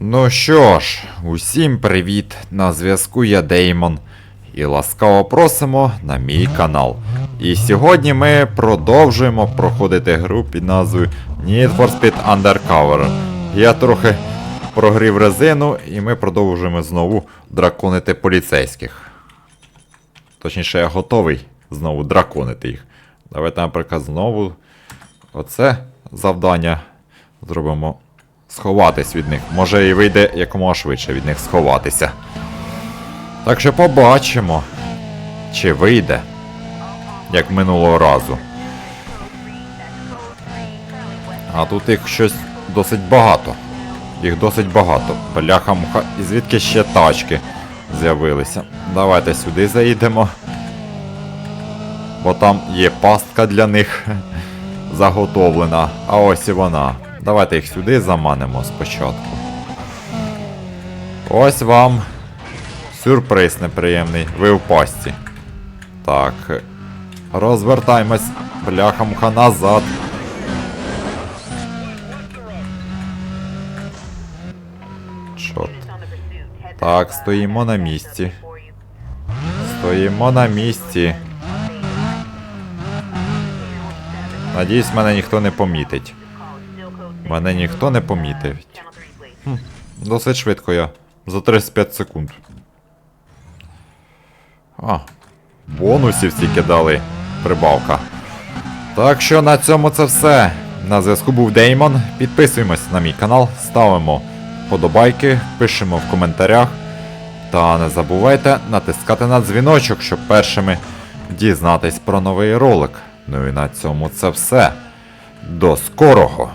Ну що ж, усім привіт! На зв'язку я Деймон. І ласкаво просимо на мій канал. І сьогодні ми продовжуємо проходити гру під назвою Need for Speed Undercover. Я трохи прогрів резину, і ми продовжуємо знову драконити поліцейських. Точніше, я готовий знову драконити їх. Давайте, наприклад, знову оце завдання зробимо сховатись від них. Може і вийде якомога швидше від них сховатися. Так що побачимо, чи вийде, як минулого разу. А тут їх щось досить багато. Їх досить багато. Бляха муха. І звідки ще тачки з'явилися? Давайте сюди заїдемо. Бо там є пастка для них заготовлена. А ось і вона. Давайте їх сюди заманимо спочатку. Ось вам сюрприз неприємний. Ви в пасті. Так. Розвертаємось. Бляха-муха назад. Чорт. Так, стоїмо на місці. Стоїмо на місці. Надіюсь, мене ніхто не помітить. Мене ніхто не помітить. Досить швидко я. За 35 секунд. А, бонусів стільки дали. Прибавка. Так що на цьому це все. На зв'язку був Деймон. Підписуємось на мій канал, ставимо подобайки, пишемо в коментарях. Та не забувайте натискати на дзвіночок, щоб першими дізнатись про новий ролик. Ну і на цьому це все. До скорого!